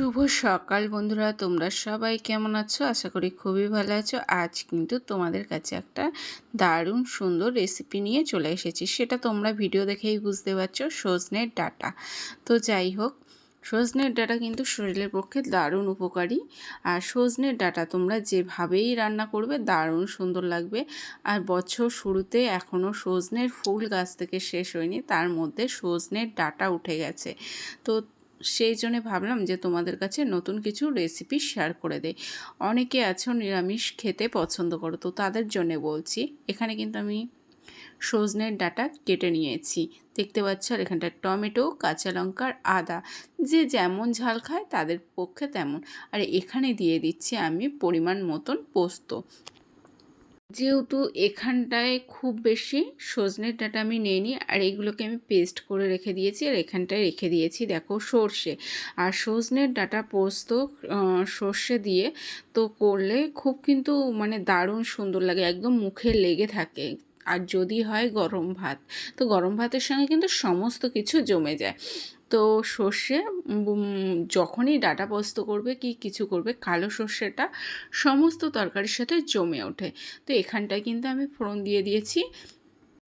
শুভ সকাল বন্ধুরা, তোমরা সবাই কেমন আছো? আশা করি খুবই ভালো আছো। আজ কিন্তু তোমাদের কাছে একটা দারুণ সুন্দর রেসিপি নিয়ে চলে এসেছি। সেটা তোমরা ভিডিও দেখেই বুঝতে পারছ সজনের ডাটা। তো যাই হোক সজনের ডাটা কিন্তু শরীরের পক্ষে দারুণ উপকারী। আর সজনের ডাটা তোমরা যেভাবেই রান্না করবে, দারুণ সুন্দর লাগবে। আর বছর শুরুতে এখনও সজনের ফুল গাছ থেকে শেষ হয়নি, তার মধ্যে সজনের ডাটা উঠে গেছে। তো সেই জন্য ভাবলাম যে তোমাদের কাছে নতুন কিছু রেসিপি শেয়ার করে দেয় অনেকে আছো নিরামিষ খেতে পছন্দ করো, তো তাদের জন্য বলছি। এখানে কিন্তু আমি সজনের ডাটা কেটে নিয়েছি। দেখতে পাচ্ছ, আর এখানটা টমেটো, কাঁচা লঙ্কার আদা। যে যেমন ঝাল খায় তাদের পক্ষে তেমন। আর এখানে দিয়ে দিচ্ছি আমি পরিমাণ মতন পোস্ত। যেহেতু এখানটায় খুব বেশি সজনের ডাটা আমি নিইনি, আর এইগুলোকে আমি পেস্ট করে রেখে দিয়েছি, আর এখানটায় রেখে দিয়েছি, দেখো সর্ষে। আর সজনের ডাটা পোস্ত সর্ষে দিয়ে তো করলে খুব কিন্তু মানে দারুণ সুন্দর লাগে, একদম মুখে লেগে থাকে। আর যদি হয় গরম ভাত। তো গরম ভাতের সঙ্গে কিন্তু সমস্ত কিছু জমে যায়। তো সর্ষে যখনই ডাটা পোস্ত করবে কি কিছু করবে, কালো সর্ষেটা সমস্ত তরকারির সাথে জমে ওঠে। তো এখানটায় কিন্তু আমি ফোড়ন দিয়ে দিয়েছি।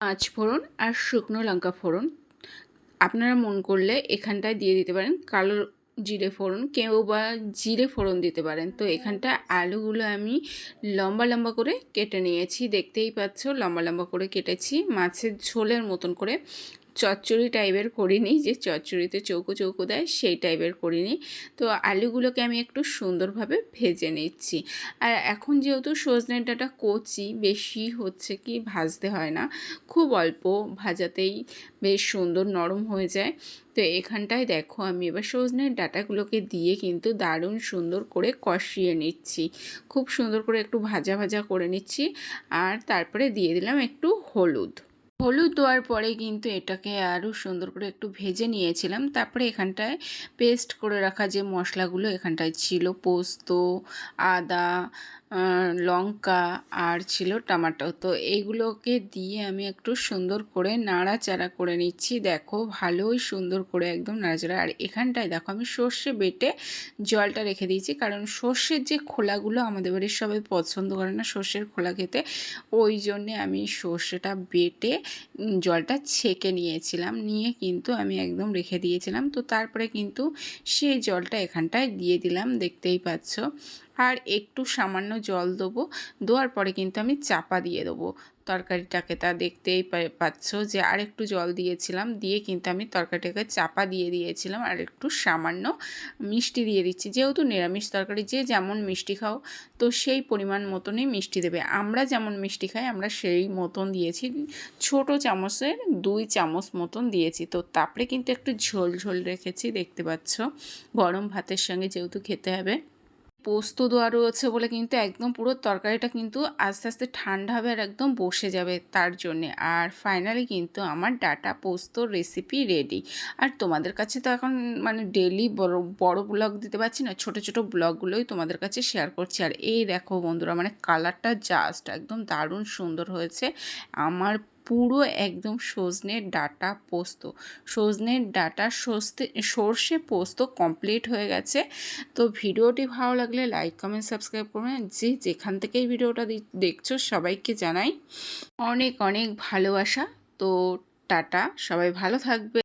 পাঁচ ফোড়ন আর শুকনো লঙ্কা ফোড়ন। আপনারা মন করলে এখানটায় দিয়ে দিতে পারেন। কালো জিরে ফোড়ন, কেউ বা জিরে ফোড়ন দিতে পারেন। তো এখানটা আলুগুলো আমি লম্বা লম্বা করে কেটে নিয়েছি। দেখতেই পাচ্ছ, লম্বা লম্বা করে কেটেছি। মাছের ঝোলের মতন করে চচ্চড়ি টাইপের করিনি, যে চচ্চড়িতে চৌকো চৌকো দেয় সেই টাইপের করিনি। তো আলুগুলোকে আমি একটু সুন্দরভাবে ভেজে নিচ্ছি। আর এখন যেহেতু সজনে ডাঁটা কচি, বেশি হচ্ছে কি ভাজতে হয় না। খুব অল্প ভাজাতেই বেশ সুন্দর নরম হয়ে যায়। তো এখানটায় দেখো, আমি এবার সজনের ডাটাগুলোকে দিয়ে কিন্তু দারুণ সুন্দর করে কষিয়ে নিচ্ছি। খুব সুন্দর করে একটু ভাজা ভাজা করে নিচ্ছি। আর তারপরে দিয়ে দিলাম একটু হলুদ। হলুদ দেওয়ার পরে কিন্তু এটাকে আরও সুন্দর করে একটু ভেজে নিয়েছিলাম। তারপরে এখানটায় পেস্ট করে রাখা যে মশলাগুলো এখানটায় ছিল, পোস্ত, আদা লঙ্কা আর ছিল টমাটো। তো এইগুলোকে দিয়ে আমি একটু সুন্দর করে নাড়াচাড়া করে নিচ্ছি। দেখো, ভালোই সুন্দর করে একদম নাড়াচাড়া। আর এখানটায় দেখো, আমি সর্ষে বেটে জলটা রেখে দিয়েছি। কারণ সর্ষের যে খোলাগুলো আমাদের বাড়ির সবাই পছন্দ করে না সর্ষের খোলা খেতে, ওই জন্যে আমি সর্ষেটা বেটে জলটা ছেঁকে নিয়েছিলাম। নিয়ে কিন্তু আমি একদম রেখে দিয়েছিলাম। তো তারপরে কিন্তু সেই জলটা এখানটায় দিয়ে দিলাম। দেখতেই পাচ্ছ। আর একটু সামান্য জল দেবো। দেওয়ার পরে কিন্তু আমি চাপা দিয়ে দেবো। তরকারিটাকে তা দেখতেই পাচ্ছ যে আর একটু জল দিয়েছিলাম। দিয়ে কিন্তু আমি তরকারিটাকে চাপা দিয়ে দিয়েছিলাম আর একটু সামান্য মিষ্টি দিয়ে দিচ্ছি। যেহেতু নিরামিষ তরকারি, যে যেমন মিষ্টি খাও, তো সেই পরিমাণ মতনই মিষ্টি দেবে। আমরা যেমন মিষ্টি খাই, আমরা সেই মতন দিয়েছি। ছোট চামচের দুই চামচ মতন দিয়েছি। তো তারপরে কিন্তু একটু ঝোল ঝোল রেখেছি, দেখতে পাচ্ছ। গরম ভাতের সঙ্গে যেহেতু খেতে হবে। পোস্ত দেওয়া রয়েছে বলে কিন্তু একদম পুরো তরকারিটা কিন্তু আস্তে আস্তে ঠান্ডা হবে আর একদম বসে যাবে তার জন্যে। আর ফাইনালি কিন্তু আমার ডাটা পোস্ত রেসিপি রেডি আর তোমাদের কাছে তো এখন মানে ডেলি বড় বড় ব্লগ দিতে পারছি না, ছোট ছোট ব্লগগুলোই তোমাদের কাছে শেয়ার করছি। আর এই দেখো বন্ধুরা মানে কালারটা জাস্ট একদম দারুণ সুন্দর হয়েছে। আমার পুরো একদম সজনের ডাটা পোস্ত। সজনের ডাটা সস্তে সর্ষে পোস্ত কমপ্লিট হয়ে গেছে। তো ভিডিওটি ভালো লাগলে লাইক কমেন্ট সাবস্ক্রাইব করবেন। যে যেখান থেকেই ভিডিওটা দেখছ সবাইকে জানাই অনেক অনেক ভালোবাসা। তো টাটা, সবাই ভালো থাকবে।